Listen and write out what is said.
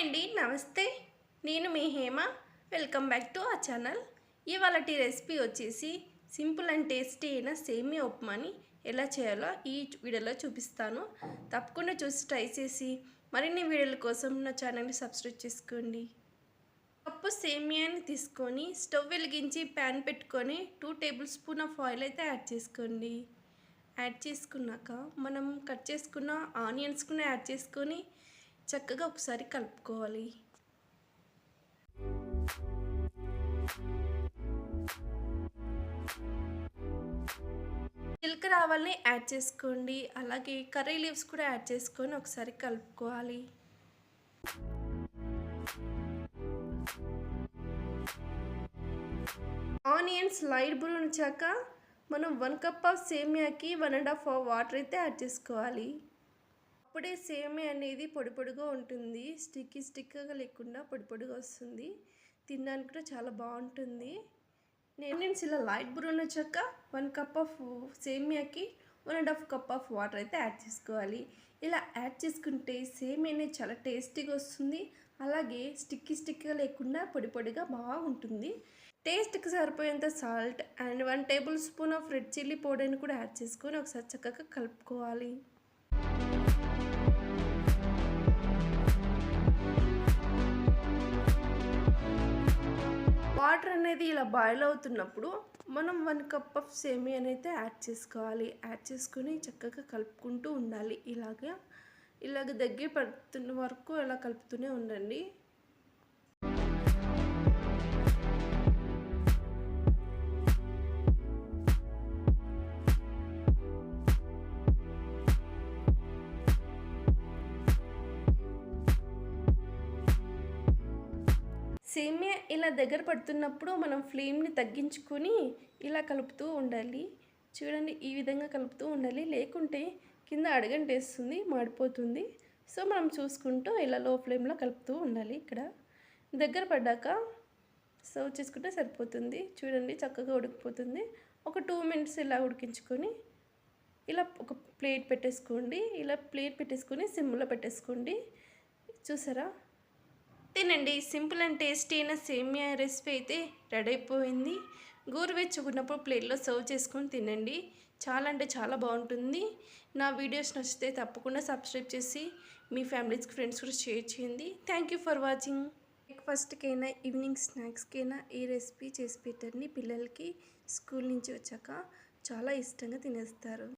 అండి నమస్తే. నేను మీ హేమ. వెల్కమ్ బ్యాక్ టు ఆ ఛానల్. ఇవాళటి రెసిపీ వచ్చేసి సింపుల్ అండ్ టేస్టీ అయిన సేమియా ఉప్మాని ఎలా చేయాలో ఈ వీడియోలో చూపిస్తాను. తప్పకుండా చూసి ట్రై చేసి మరిన్ని వీడియోల కోసం నా ఛానల్ని సబ్స్క్రైబ్ చేసుకోండి. కప్పు సేమియాని తీసుకొని స్టవ్ వెలిగించి ప్యాన్ పెట్టుకొని two table spoon of oil అయితే యాడ్ చేసుకోండి. యాడ్ చేసుకున్నాక మనం కట్ చేసుకున్న ఆనియన్స్ కూడా యాడ్ చేసుకొని చక్కగా ఒకసారి కలుపుకోవాలి. జీలకర్ర ఆవాల్ని యాడ్ చేసుకోండి. అలాగే కర్రీ లీవ్స్ కూడా యాడ్ చేసుకొని ఒకసారి కలుపుకోవాలి. ఆనియన్స్ లైట్ బ్రౌన్ వచ్చాక మనం వన్ కప్ ఆఫ్ సేమియాకి వన్ అండ్ హాఫ్ వాటర్ అయితే యాడ్ చేసుకోవాలి. అప్పుడే సేమే అనేది పొడి పొడిగా ఉంటుంది. స్టిక్కీ స్టిక్గా లేకుండా పొడి పొడిగా వస్తుంది. తినడానికి కూడా చాలా బాగుంటుంది. నేను నేను ఇలా లైట్ బ్రౌన్ వచ్చాక one cup of సేమియాకి one and half cup of water అయితే యాడ్ చేసుకోవాలి. ఇలా యాడ్ చేసుకుంటే సేమియా అనేది చాలా టేస్టీగా వస్తుంది. అలాగే స్టిక్కీ స్టిక్గా లేకుండా పొడి పొడిగా బాగుంటుంది టేస్ట్కి సరిపోయేంత salt and one table spoon of red chilli పౌడర్ని కూడా యాడ్ చేసుకొని ఒకసారి చక్కగా కలుపుకోవాలి. వాటర్ అనేది ఇలా బాయిల్ అవుతున్నప్పుడు మనం వన్ కప్ ఆఫ్ సేమియా అయితే యాడ్ చేసుకోవాలి. యాడ్ చేసుకొని చక్కగా కలుపుకుంటూ ఉండాలి. ఇలాగా ఇలాగ దగ్గర పడుతున్న వరకు ఇలా కలుపుతూనే ఉండండి. సేమియా ఇలా దగ్గర పడుతున్నప్పుడు మనం ఫ్లేమ్ని తగ్గించుకొని ఇలా కలుపుతూ ఉండాలి. చూడండి ఈ విధంగా కలుపుతూ ఉండాలి. లేకుంటే కింద అడగంటేస్తుంది మాడిపోతుంది. సో మనం చూసుకుంటూ ఇలా లో ఫ్లేమ్లో కలుపుతూ ఉండాలి ఇక్కడ. దగ్గర పడ్డాక సర్వ్ చేసుకుంటే సరిపోతుంది. చూడండి చక్కగా ఉడికిపోతుంది. ఒక టూ మినిట్స్ ఇలా ఉడికించుకొని ఇలా ఒక ప్లేట్ పెట్టేసుకోండి. ఇలా ప్లేట్ పెట్టేసుకొని సిమ్లో పెట్టేసుకోండి. చూసారా? తినండి. సింపుల్ అండ్ టేస్టీ అయిన సేమియా రెసిపీ అయితే రెడీ అయిపోయింది. గోరువెచ్చుకున్నప్పుడు ప్లేట్లో సర్వ్ చేసుకొని తినండి. చాలా అంటే చాలా బాగుంటుంది. నా వీడియోస్ నచ్చితే తప్పకుండా సబ్స్క్రైబ్ చేసి మీ ఫ్యామిలీస్కి ఫ్రెండ్స్ కూడా షేర్ చేయండి. Thank you for watching. బ్రేక్ఫాస్ట్కైనా evening స్నాక్స్కైనా ఈ రెసిపీ చేసి పెట్టండి. పిల్లలకి స్కూల్ నుంచి వచ్చాక చాలా ఇష్టంగా తినేస్తారు.